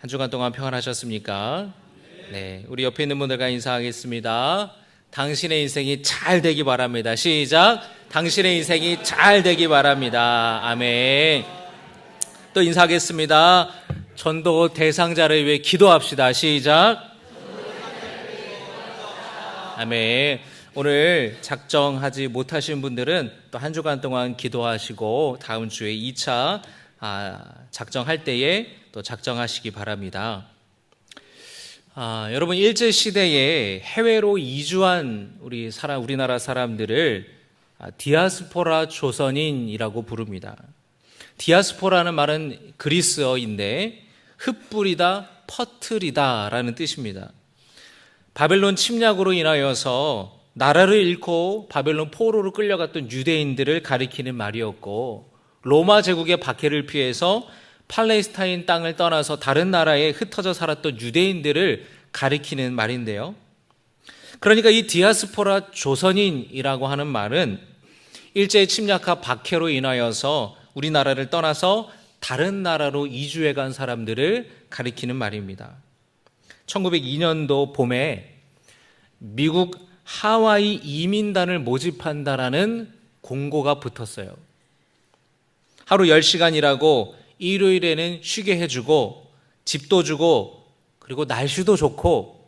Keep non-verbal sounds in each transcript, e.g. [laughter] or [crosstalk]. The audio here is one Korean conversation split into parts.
한 주간 동안 평안하셨습니까? 네, 우리 옆에 있는 분들과 인사하겠습니다. 당신의 인생이 잘 되기 바랍니다. 시작. 당신의 인생이 잘 되기 바랍니다. 아멘. 또 인사하겠습니다. 전도 대상자를 위해 기도합시다. 시작. 아멘. 오늘 작정하지 못하신 분들은 또 한 주간 동안 기도하시고 다음 주에 2차 아, 작정할 때에 또 작정하시기 바랍니다. 아, 여러분 일제 시대에 해외로 이주한 우리 사람 우리나라 사람들을 아, 디아스포라 조선인이라고 부릅니다. 디아스포라는 말은 그리스어인데 흩뿌리다, 퍼트리다라는 뜻입니다. 바벨론 침략으로 인하여서 나라를 잃고 바벨론 포로로 끌려갔던 유대인들을 가리키는 말이었고 로마 제국의 박해를 피해서 팔레스타인 땅을 떠나서 다른 나라에 흩어져 살았던 유대인들을 가리키는 말인데요. 그러니까 이 디아스포라 조선인이라고 하는 말은 일제 침략과 박해로 인하여서 우리나라를 떠나서 다른 나라로 이주해 간 사람들을 가리키는 말입니다. 1902년도 봄에 미국 하와이 이민단을 모집한다라는 공고가 붙었어요. 하루 10시간 일하고 일요일에는 쉬게 해주고 집도 주고 그리고 날씨도 좋고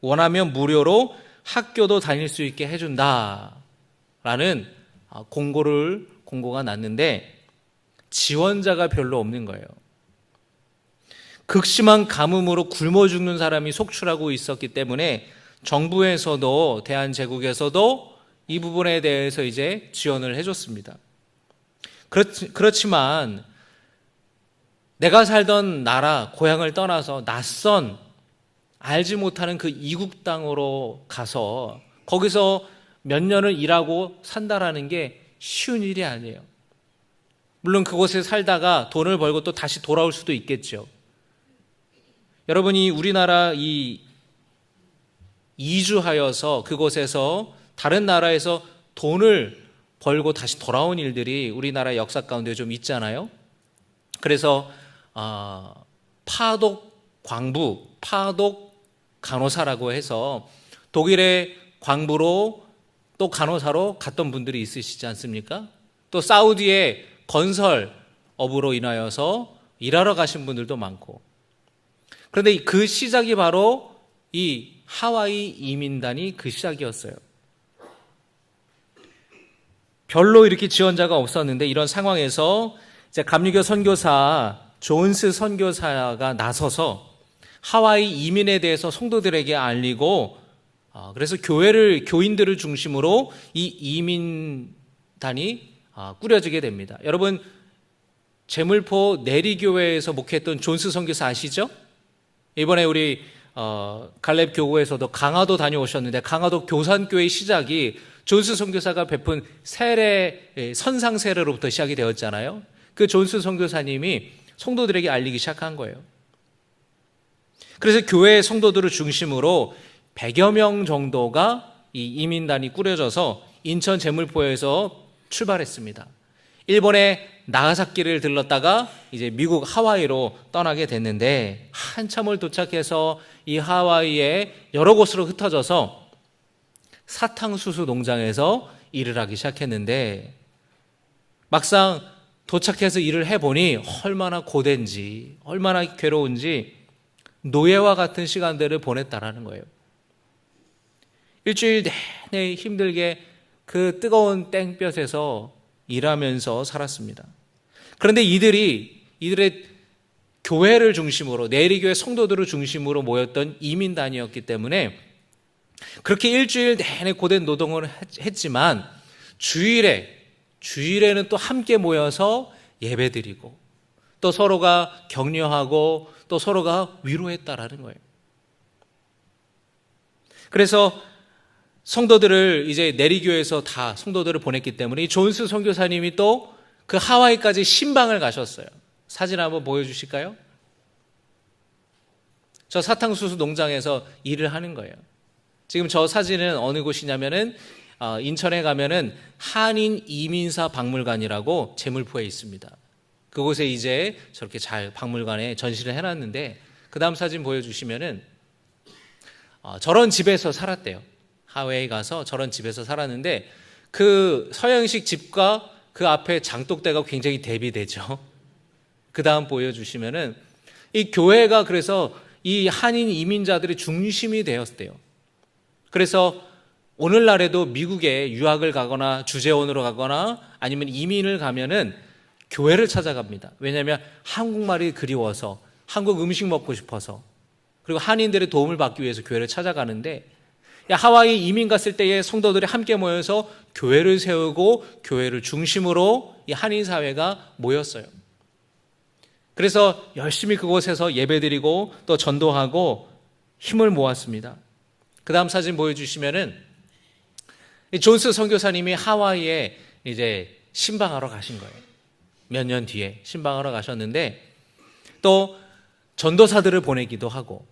원하면 무료로 학교도 다닐 수 있게 해준다. 라는 공고를, 공고가 났는데 지원자가 별로 없는 거예요. 극심한 가뭄으로 굶어 죽는 사람이 속출하고 있었기 때문에 정부에서도 대한제국에서도 이 부분에 대해서 이제 지원을 해줬습니다. 그렇지만 내가 살던 나라, 고향을 떠나서 낯선 알지 못하는 그 이국 땅으로 가서 거기서 몇 년을 일하고 산다라는 게 쉬운 일이 아니에요. 물론 그곳에 살다가 돈을 벌고 또 다시 돌아올 수도 있겠죠. 여러분이 우리나라 이 이주하여서 그곳에서 다른 나라에서 돈을 벌고 다시 돌아온 일들이 우리나라 역사 가운데 좀 있잖아요. 그래서 어, 파독 광부, 파독 간호사라고 해서 독일의 광부로 또 간호사로 갔던 분들이 있으시지 않습니까? 또 사우디의 건설업으로 인하여서 일하러 가신 분들도 많고. 그런데 그 시작이 바로 이 하와이 이민단이 그 시작이었어요. 별로 이렇게 지원자가 없었는데 이런 상황에서 이제 감리교 선교사 존스 선교사가 나서서 하와이 이민에 대해서 성도들에게 알리고 아, 그래서 교회를 교인들을 중심으로 이 이민단이 아, 꾸려지게 됩니다. 여러분 제물포 내리교회에서 목회했던 존스 선교사 아시죠? 이번에 우리 어, 갈렙 교구에서도 강화도 다녀오셨는데 강화도 교산교회 시작이 존스 선교사가 베푼 세례 선상 세례로부터 시작이 되었잖아요. 그 존스 선교사님이 성도들에게 알리기 시작한 거예요. 그래서 교회 성도들을 중심으로 100여 명 정도가 이 이민단이 꾸려져서 인천 제물포에서 출발했습니다. 일본의 나가사키를 들렀다가 이제 미국 하와이로 떠나게 됐는데 한참을 도착해서 이 하와이에 여러 곳으로 흩어져서 사탕수수 농장에서 일을 하기 시작했는데 막상 도착해서 일을 해보니 얼마나 고된지 얼마나 괴로운지 노예와 같은 시간들을 보냈다라는 거예요. 일주일 내내 힘들게 그 뜨거운 땡볕에서 일하면서 살았습니다. 그런데 이들이 이들의 교회를 중심으로 내리교회 성도들을 중심으로 모였던 이민단이었기 때문에 그렇게 일주일 내내 고된 노동을 했지만 주일에 주일에는 또 함께 모여서 예배드리고 또 서로가 격려하고 또 서로가 위로했다라는 거예요. 그래서 성도들을 이제 내리교에서 다 성도들을 보냈기 때문에 이 존스 선교사님이 또 그 하와이까지 신방을 가셨어요. 사진 한번 보여주실까요? 저 사탕수수 농장에서 일을 하는 거예요. 지금 저 사진은 어느 곳이냐면은 어, 인천에 가면은 한인 이민사 박물관이라고 제물포에 있습니다. 그곳에 이제 저렇게 잘 박물관에 전시를 해놨는데 그 다음 사진 보여주시면은 어, 저런 집에서 살았대요. 하웨이 가서 저런 집에서 살았는데 그 서양식 집과 그 앞에 장독대가 굉장히 대비되죠. [laughs] 그 다음 보여주시면은 이 교회가 그래서 이 한인 이민자들의 중심이 되었대요. 그래서 오늘날에도 미국에 유학을 가거나 주재원으로 가거나 아니면 이민을 가면은 교회를 찾아갑니다. 왜냐하면 한국말이 그리워서 한국 음식 먹고 싶어서 그리고 한인들의 도움을 받기 위해서 교회를 찾아가는데 하와이 이민 갔을 때에 성도들이 함께 모여서 교회를 세우고 교회를 중심으로 이 한인 사회가 모였어요. 그래서 열심히 그곳에서 예배드리고 또 전도하고 힘을 모았습니다. 그 다음 사진 보여주시면은 존스 선교사님이 하와이에 이제 신방하러 가신 거예요. 몇 년 뒤에 신방하러 가셨는데 또 전도사들을 보내기도 하고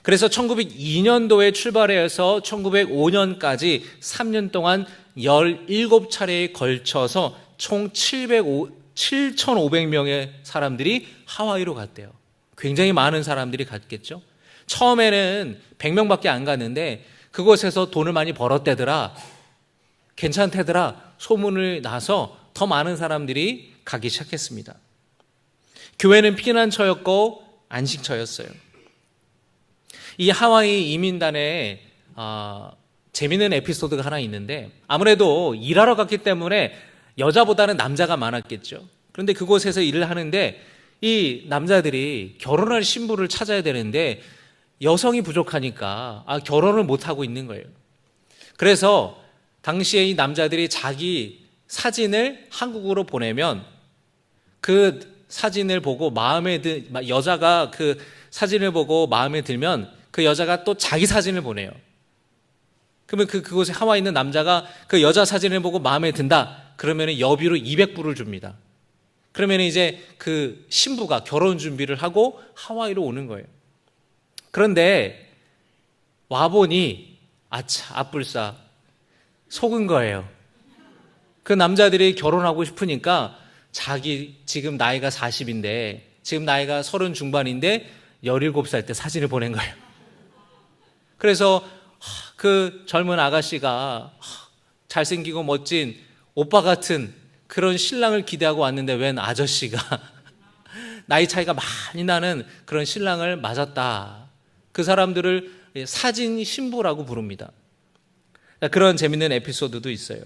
그래서 1902년도에 출발해서 1905년까지 3년 동안 17차례에 걸쳐서 총 705, 7,500명의 사람들이 하와이로 갔대요. 굉장히 많은 사람들이 갔겠죠. 처음에는 100명밖에 안 갔는데 그곳에서 돈을 많이 벌었대더라. 괜찮대더라. 소문을 나서 더 많은 사람들이 가기 시작했습니다. 교회는 피난처였고 안식처였어요. 이 하와이 이민단에 어, 재미있는 에피소드가 하나 있는데 아무래도 일하러 갔기 때문에 여자보다는 남자가 많았겠죠. 그런데 그곳에서 일을 하는데 이 남자들이 결혼할 신부를 찾아야 되는데 여성이 부족하니까 아, 결혼을 못 하고 있는 거예요. 그래서 당시에 이 남자들이 자기 사진을 한국으로 보내면 그 사진을 보고 마음에 드 여자가 그 사진을 보고 마음에 들면 그 여자가 또 자기 사진을 보내요. 그러면 그 그곳에 하와 있는 남자가 그 여자 사진을 보고 마음에 든다. 그러면 여비로 200불을 줍니다. 그러면 이제 그 신부가 결혼 준비를 하고 하와이로 오는 거예요. 그런데 와보니 아차 앞불싸 속은 거예요. 그 남자들이 결혼하고 싶으니까 자기 지금 나이가 40인데 지금 나이가 30 중반인데 17살 때 사진을 보낸 거예요. 그래서 그 젊은 아가씨가 잘생기고 멋진 오빠 같은 그런 신랑을 기대하고 왔는데 웬 아저씨가 [laughs] 나이 차이가 많이 나는 그런 신랑을 맞았다. 그 사람들을 사진 신부라고 부릅니다. 그런 재밌는 에피소드도 있어요.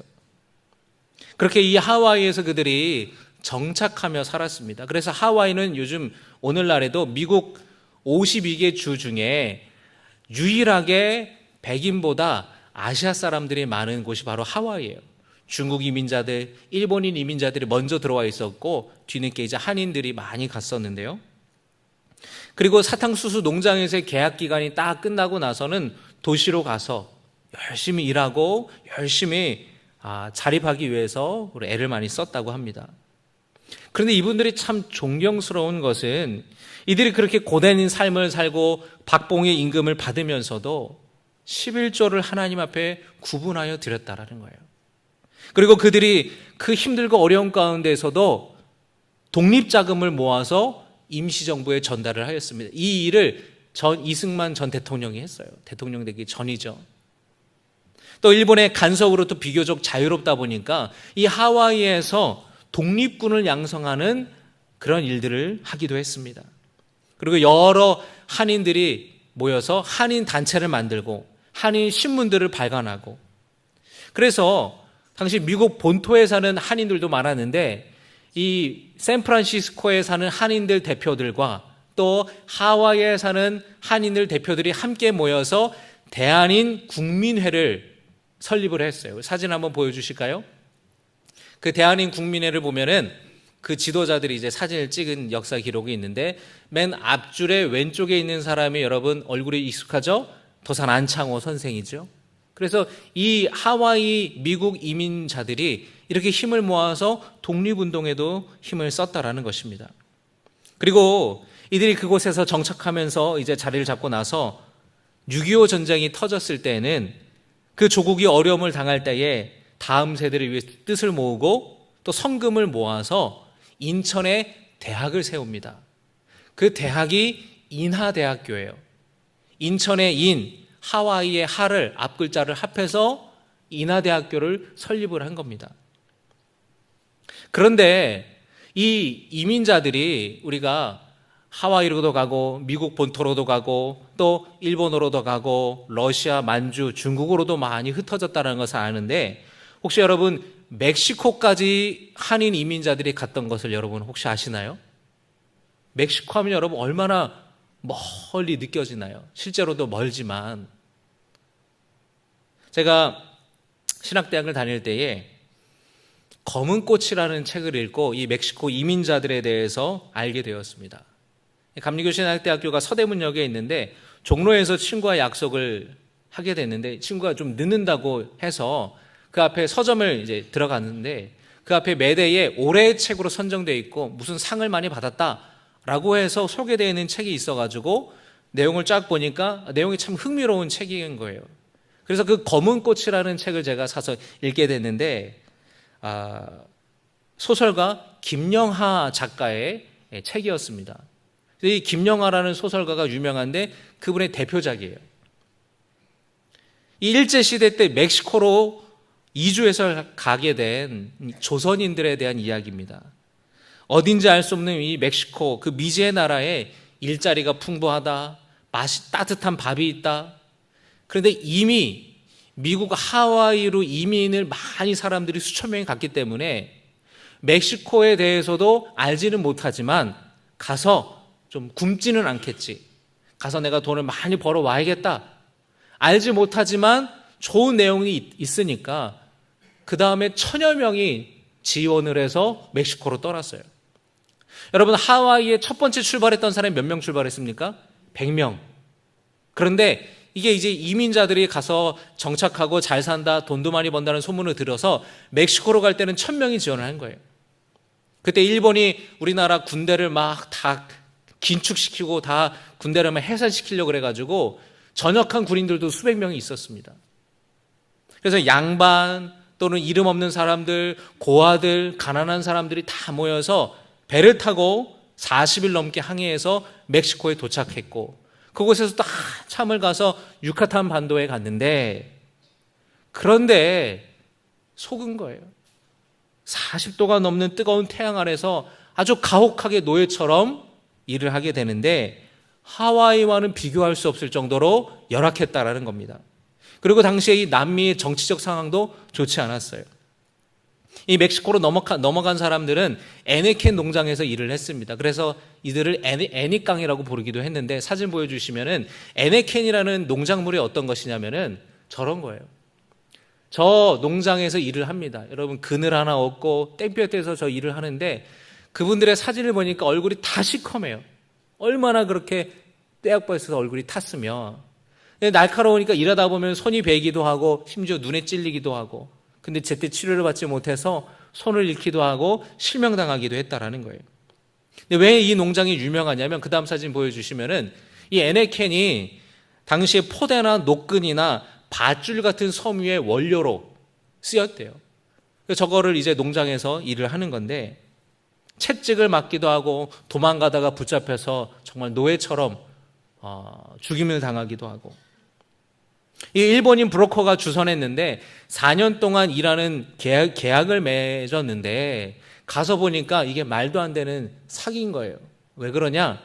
그렇게 이 하와이에서 그들이 정착하며 살았습니다. 그래서 하와이는 요즘 오늘날에도 미국 52개 주 중에 유일하게 백인보다 아시아 사람들이 많은 곳이 바로 하와이예요. 중국 이민자들, 일본인 이민자들이 먼저 들어와 있었고 뒤늦게 이제 한인들이 많이 갔었는데요. 그리고 사탕수수 농장에서의 계약 기간이 딱 끝나고 나서는 도시로 가서 열심히 일하고 열심히 아, 자립하기 위해서 애를 많이 썼다고 합니다. 그런데 이분들이 참 존경스러운 것은 이들이 그렇게 고된 삶을 살고 박봉의 임금을 받으면서도 11조를 하나님 앞에 구분하여 드렸다라는 거예요. 그리고 그들이 그 힘들고 어려운 가운데에서도 독립자금을 모아서 임시정부에 전달을 하였습니다. 이 일을 전 이승만 전 대통령이 했어요. 대통령 되기 전이죠. 또 일본의 간섭으로 또 비교적 자유롭다 보니까 이 하와이에서 독립군을 양성하는 그런 일들을 하기도 했습니다. 그리고 여러 한인들이 모여서 한인 단체를 만들고 한인 신문들을 발간하고 그래서 당시 미국 본토에 사는 한인들도 많았는데 이 샌프란시스코에 사는 한인들 대표들과 또 하와이에 사는 한인들 대표들이 함께 모여서 대한인 국민회를 설립을 했어요. 사진 한번 보여주실까요? 그 대한인 국민회를 보면은 그 지도자들이 이제 사진을 찍은 역사 기록이 있는데 맨 앞줄에 왼쪽에 있는 사람이 여러분 얼굴이 익숙하죠? 도산 안창호 선생이죠. 그래서 이 하와이 미국 이민자들이 이렇게 힘을 모아서 독립운동에도 힘을 썼다라는 것입니다. 그리고 이들이 그곳에서 정착하면서 이제 자리를 잡고 나서 6.25 전쟁이 터졌을 때에는 그 조국이 어려움을 당할 때에 다음 세대를 위해 뜻을 모으고 또 성금을 모아서 인천에 대학을 세웁니다. 그 대학이 인하대학교예요. 인천의 인, 하와이의 하를 앞글자를 합해서 인하대학교를 설립을 한 겁니다. 그런데 이 이민자들이 우리가 하와이로도 가고 미국 본토로도 가고 또 일본으로도 가고 러시아, 만주, 중국으로도 많이 흩어졌다는 것을 아는데 혹시 여러분 멕시코까지 한인 이민자들이 갔던 것을 여러분 혹시 아시나요? 멕시코 하면 여러분 얼마나 멀리 느껴지나요? 실제로도 멀지만 제가 신학대학을 다닐 때에 검은 꽃이라는 책을 읽고 이 멕시코 이민자들에 대해서 알게 되었습니다. 감리교 신학대학교가 서대문역에 있는데 종로에서 친구와 약속을 하게 됐는데 친구가 좀 늦는다고 해서 그 앞에 서점을 이제 들어갔는데 그 앞에 매대에 올해의 책으로 선정되어 있고 무슨 상을 많이 받았다라고 해서 소개되어 있는 책이 있어가지고 내용을 쫙 보니까 내용이 참 흥미로운 책인 거예요. 그래서 그 검은 꽃이라는 책을 제가 사서 읽게 됐는데 아, 소설가 김영하 작가의 책이었습니다. 이 김영하라는 소설가가 유명한데 그분의 대표작이에요. 이 일제 시대 때 멕시코로 이주해서 가게 된 조선인들에 대한 이야기입니다. 어딘지 알 수 없는 이 멕시코 그 미지의 나라에 일자리가 풍부하다, 맛이 따뜻한 밥이 있다. 그런데 이미 미국 하와이로 이민을 많이 사람들이 수천 명이 갔기 때문에 멕시코에 대해서도 알지는 못하지만 가서 좀 굶지는 않겠지. 가서 내가 돈을 많이 벌어 와야겠다. 알지 못하지만 좋은 내용이 있으니까 그 다음에 천여 명이 지원을 해서 멕시코로 떠났어요. 여러분 하와이에 첫 번째 출발했던 사람이 몇 명 출발했습니까? 100명. 그런데 이게 이제 이민자들이 가서 정착하고 잘 산다, 돈도 많이 번다는 소문을 들어서 멕시코로 갈 때는 1000명이 지원을 한 거예요. 그때 일본이 우리나라 군대를 막 다 긴축시키고 다 군대를 막 해산시키려고 그래가지고 전역한 군인들도 수백 명이 있었습니다. 그래서 양반 또는 이름 없는 사람들, 고아들, 가난한 사람들이 다 모여서 배를 타고 40일 넘게 항해해서 멕시코에 도착했고 그곳에서 또 한참을 가서 유카탄 반도에 갔는데 그런데 속은 거예요. 40도가 넘는 뜨거운 태양 아래서 아주 가혹하게 노예처럼 일을 하게 되는데 하와이와는 비교할 수 없을 정도로 열악했다라는 겁니다. 그리고 당시에 이 남미의 정치적 상황도 좋지 않았어요. 이 멕시코로 넘어가, 넘어간 사람들은 에네켄 농장에서 일을 했습니다. 그래서 이들을 에니, 에니깡이라고 부르기도 했는데 사진 보여주시면은 에네켄이라는 농작물이 어떤 것이냐면은 저런 거예요. 저 농장에서 일을 합니다. 여러분 그늘 하나 없고 땡볕에서 저 일을 하는데 그분들의 사진을 보니까 얼굴이 다 시커매요. 얼마나 그렇게 떼약버에서 얼굴이 탔으면 날카로우니까 일하다 보면 손이 베기도 하고 심지어 눈에 찔리기도 하고 근데 제때 치료를 받지 못해서 손을 잃기도 하고 실명당하기도 했다라는 거예요. 근데 왜 이 농장이 유명하냐면 그 다음 사진 보여주시면은 이 에네켄이 당시에 포대나 노끈이나 밧줄 같은 섬유의 원료로 쓰였대요. 저거를 이제 농장에서 일을 하는 건데 채찍을 맞기도 하고 도망가다가 붙잡혀서 정말 노예처럼 어, 죽임을 당하기도 하고 이 일본인 브로커가 주선했는데 4년 동안 일하는 계약, 계약을 맺었는데 가서 보니까 이게 말도 안 되는 사기인 거예요. 왜 그러냐?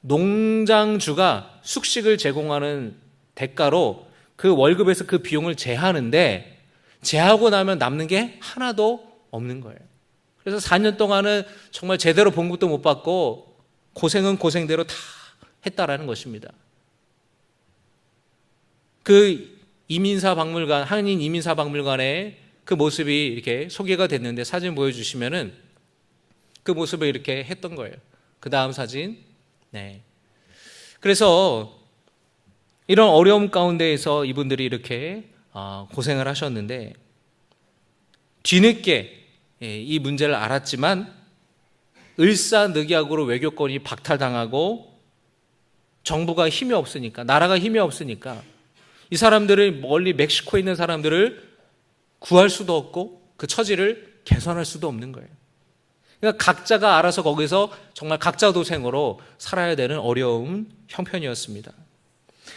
농장주가 숙식을 제공하는 대가로 그 월급에서 그 비용을 제하는데 제하고 나면 남는 게 하나도 없는 거예요. 그래서 4년 동안은 정말 제대로 본 것도 못 받고 고생은 고생대로 다 했다라는 것입니다. 그 이민사 박물관, 한인 이민사 박물관의 그 모습이 이렇게 소개가 됐는데 사진 보여주시면은 그 모습을 이렇게 했던 거예요. 그 다음 사진. 네. 그래서 이런 어려움 가운데에서 이분들이 이렇게 아, 고생을 하셨는데 뒤늦게 예, 이 문제를 알았지만 을사늑약으로 외교권이 박탈당하고 정부가 힘이 없으니까 나라가 힘이 없으니까 이 사람들을 멀리 멕시코에 있는 사람들을 구할 수도 없고 그 처지를 개선할 수도 없는 거예요. 그러니까 각자가 알아서 거기서 정말 각자 도생으로 살아야 되는 어려운 형편이었습니다.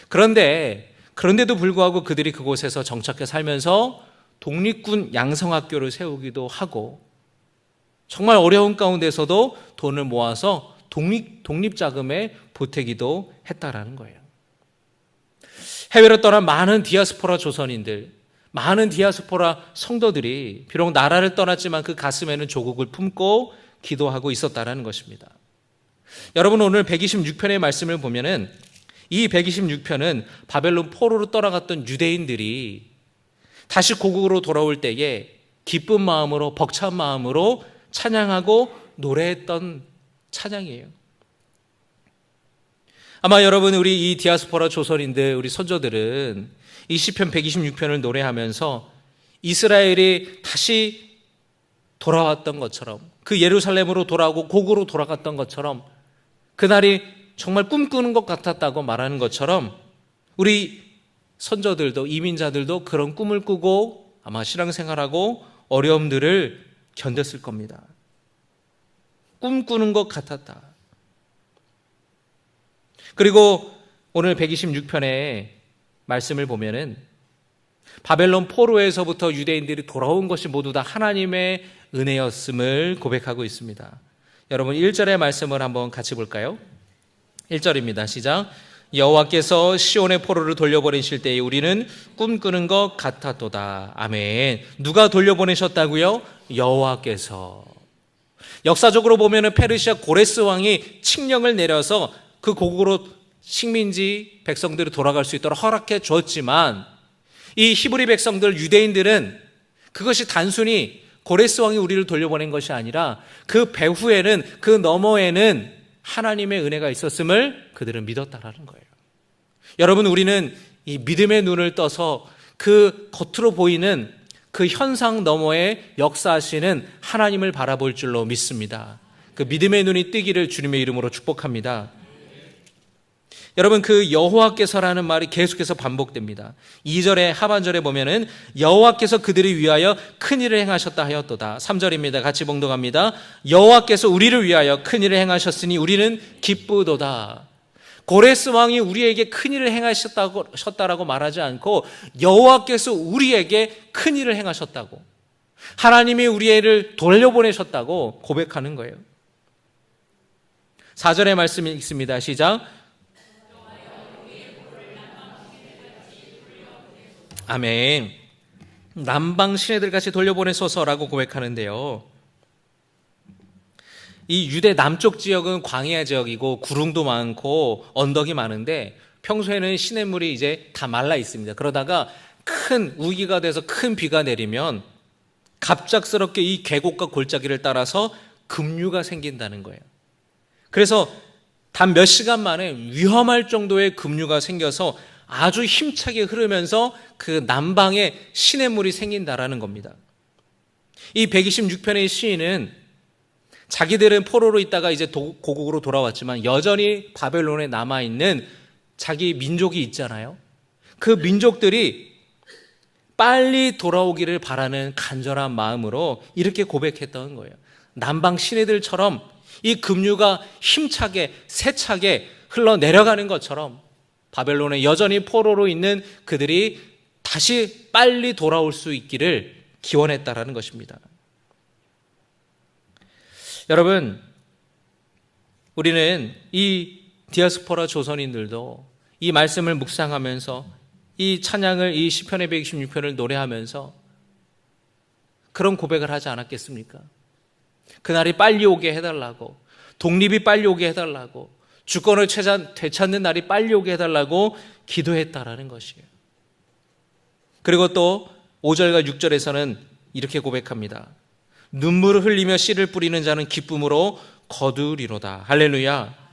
그런데 그런데도 불구하고 그들이 그곳에서 정착해 살면서 독립군 양성학교를 세우기도 하고 정말 어려운 가운데서도 돈을 모아서 독립 독립 자금에 보태기도 했다라는 거예요. 해외로 떠난 많은 디아스포라 조선인들, 많은 디아스포라 성도들이 비록 나라를 떠났지만 그 가슴에는 조국을 품고 기도하고 있었다라는 것입니다. 여러분 오늘 126편의 말씀을 보면은 이 126편은 바벨론 포로로 떠나갔던 유대인들이 다시 고국으로 돌아올 때에 기쁜 마음으로 벅찬 마음으로 찬양하고 노래했던 찬양이에요. 아마 여러분 우리 이 디아스포라 조선인들 우리 선조들은 이 시편 126편을 노래하면서 이스라엘이 다시 돌아왔던 것처럼 그 예루살렘으로 돌아오고 고국으로 돌아갔던 것처럼 그날이 정말 꿈꾸는 것 같았다고 말하는 것처럼 우리 선조들도 이민자들도 그런 꿈을 꾸고 아마 신앙생활하고 어려움들을 견뎠을 겁니다. 꿈꾸는 것 같았다. 그리고 오늘 126편의 말씀을 보면은 바벨론 포로에서부터 유대인들이 돌아온 것이 모두 다 하나님의 은혜였음을 고백하고 있습니다. 여러분 1절의 말씀을 한번 같이 볼까요? 1절입니다. 시작. 여호와께서 시온의 포로를 돌려보내실 때에 우리는 꿈꾸는 것 같았도다. 아멘. 누가 돌려보내셨다고요? 여호와께서. 역사적으로 보면은 페르시아 고레스 왕이 칙령을 내려서 그 고국으로 식민지 백성들이 돌아갈 수 있도록 허락해 주었지만 이 히브리 백성들 유대인들은 그것이 단순히 고레스 왕이 우리를 돌려보낸 것이 아니라 그 배후에는 그 너머에는 하나님의 은혜가 있었음을 그들은 믿었다라는 거예요. 여러분 우리는 이 믿음의 눈을 떠서 그 겉으로 보이는 그 현상 너머에 역사하시는 하나님을 바라볼 줄로 믿습니다. 그 믿음의 눈이 뜨기를 주님의 이름으로 축복합니다. 여러분 그 여호와께서라는 말이 계속해서 반복됩니다. 2절의 하반절에 보면은 여호와께서 그들을 위하여 큰 일을 행하셨다 하였도다. 3절입니다. 같이 봉독합니다. 여호와께서 우리를 위하여 큰 일을 행하셨으니 우리는 기쁘도다. 고레스 왕이 우리에게 큰 일을 행하셨다고 셨다라고 말하지 않고 여호와께서 우리에게 큰 일을 행하셨다고 하나님이 우리를 돌려보내셨다고 고백하는 거예요. 4절의 말씀이 있습니다. 시작. 아멘. 남방 시내들 같이 돌려보내소서라고 고백하는데요. 이 유대 남쪽 지역은 광야 지역이고 구릉도 많고 언덕이 많은데 평소에는 시냇물이 이제 다 말라 있습니다. 그러다가 큰 우기가 돼서 큰 비가 내리면 갑작스럽게 이 계곡과 골짜기를 따라서 급류가 생긴다는 거예요. 그래서 단 몇 시간 만에 위험할 정도의 급류가 생겨서 아주 힘차게 흐르면서 그 남방에 시냇물이 생긴다라는 겁니다. 이 126편의 시인은 자기들은 포로로 있다가 이제 고국으로 돌아왔지만 여전히 바벨론에 남아 있는 자기 민족이 있잖아요. 그 민족들이 빨리 돌아오기를 바라는 간절한 마음으로 이렇게 고백했던 거예요. 남방 시내들처럼 이 급류가 힘차게 세차게 흘러 내려가는 것처럼 바벨론에 여전히 포로로 있는 그들이 다시 빨리 돌아올 수 있기를 기원했다라는 것입니다. 여러분, 우리는 이 디아스포라 조선인들도 이 말씀을 묵상하면서 이 찬양을 이 시편의 126편을 노래하면서 그런 고백을 하지 않았겠습니까? 그날이 빨리 오게 해달라고 독립이 빨리 오게 해달라고 주권을 되찾는 날이 빨리 오게 해달라고 기도했다라는 것이에요. 그리고 또 5절과 6절에서는 이렇게 고백합니다. 눈물을 흘리며 씨를 뿌리는 자는 기쁨으로 거두리로다. 할렐루야.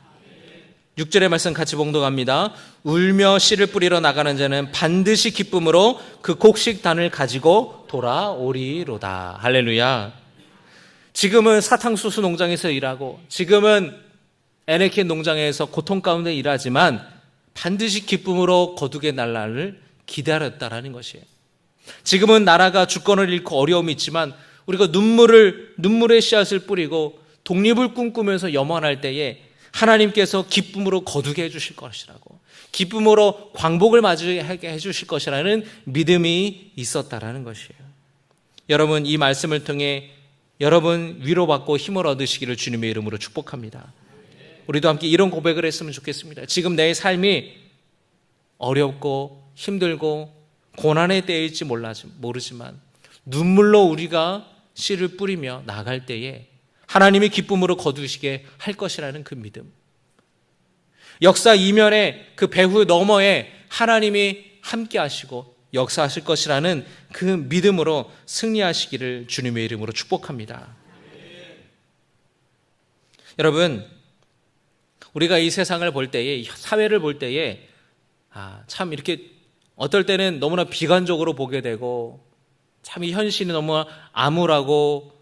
6절의 말씀 같이 봉독합니다. 울며 씨를 뿌리러 나가는 자는 반드시 기쁨으로 그 곡식단을 가지고 돌아오리로다. 할렐루야. 지금은 사탕수수 농장에서 일하고 지금은 에네켄 농장에서 고통 가운데 일하지만 반드시 기쁨으로 거두게 날 날을 기다렸다라는 것이에요. 지금은 나라가 주권을 잃고 어려움이 있지만 우리가 눈물을 눈물의 씨앗을 뿌리고 독립을 꿈꾸면서 염원할 때에 하나님께서 기쁨으로 거두게 해주실 것이라고 기쁨으로 광복을 맞이하게 해주실 것이라는 믿음이 있었다라는 것이에요. 여러분 이 말씀을 통해 여러분 위로받고 힘을 얻으시기를 주님의 이름으로 축복합니다. 우리도 함께 이런 고백을 했으면 좋겠습니다. 지금 내 삶이 어렵고 힘들고 고난의 때일지 모르지만 눈물로 우리가 씨를 뿌리며 나갈 때에 하나님이 기쁨으로 거두시게 할 것이라는 그 믿음. 역사 이면에 그 배후 너머에 하나님이 함께 하시고 역사하실 것이라는 그 믿음으로 승리하시기를 주님의 이름으로 축복합니다. 여러분, 우리가 이 세상을 볼 때에, 이 사회를 볼 때에, 아, 참 이렇게 어떨 때는 너무나 비관적으로 보게 되고, 참 이 현실이 너무 암울하고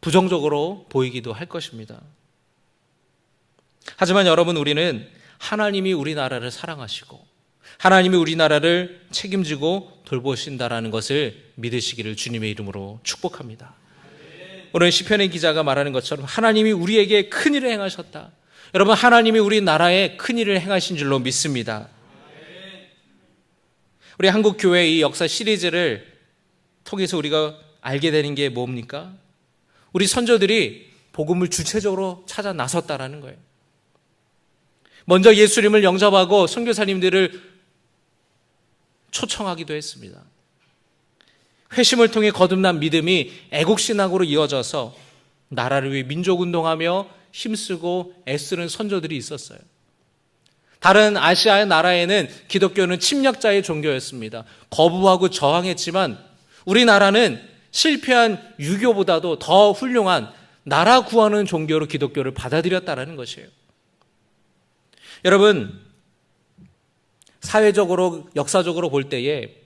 부정적으로 보이기도 할 것입니다. 하지만 여러분, 우리는 하나님이 우리나라를 사랑하시고, 하나님이 우리나라를 책임지고 돌보신다라는 것을 믿으시기를 주님의 이름으로 축복합니다. 오늘 시편의 기자가 말하는 것처럼 하나님이 우리에게 큰 일을 행하셨다. 여러분 하나님이 우리 나라에 큰 일을 행하신 줄로 믿습니다. 우리 한국 교회 이 역사 시리즈를 통해서 우리가 알게 되는 게 뭡니까? 우리 선조들이 복음을 주체적으로 찾아 나섰다라는 거예요. 먼저 예수님을 영접하고 선교사님들을 초청하기도 했습니다. 회심을 통해 거듭난 믿음이 애국신학으로 이어져서 나라를 위해 민족운동하며 힘쓰고 애쓰는 선조들이 있었어요. 다른 아시아의 나라에는 기독교는 침략자의 종교였습니다. 거부하고 저항했지만 우리나라는 실패한 유교보다도 더 훌륭한 나라 구하는 종교로 기독교를 받아들였다는 것이에요. 여러분, 사회적으로, 역사적으로 볼 때에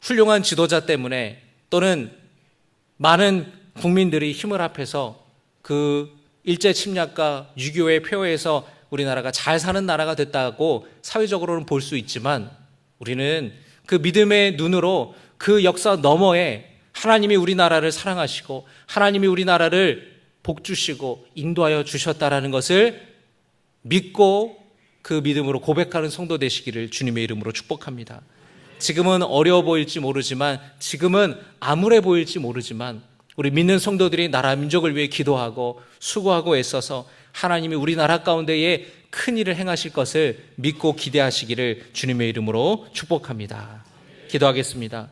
훌륭한 지도자 때문에 또는 많은 국민들이 힘을 합해서 그 일제 침략과 유교의 폐허에서 우리나라가 잘 사는 나라가 됐다고 사회적으로는 볼 수 있지만 우리는 그 믿음의 눈으로 그 역사 너머에 하나님이 우리나라를 사랑하시고 하나님이 우리나라를 복 주시고 인도하여 주셨다라는 것을 믿고 그 믿음으로 고백하는 성도 되시기를 주님의 이름으로 축복합니다. 지금은 어려워 보일지 모르지만 지금은 암울해 보일지 모르지만 우리 믿는 성도들이 나라 민족을 위해 기도하고 수고하고 애써서 하나님이 우리나라 가운데에 큰 일을 행하실 것을 믿고 기대하시기를 주님의 이름으로 축복합니다. 기도하겠습니다.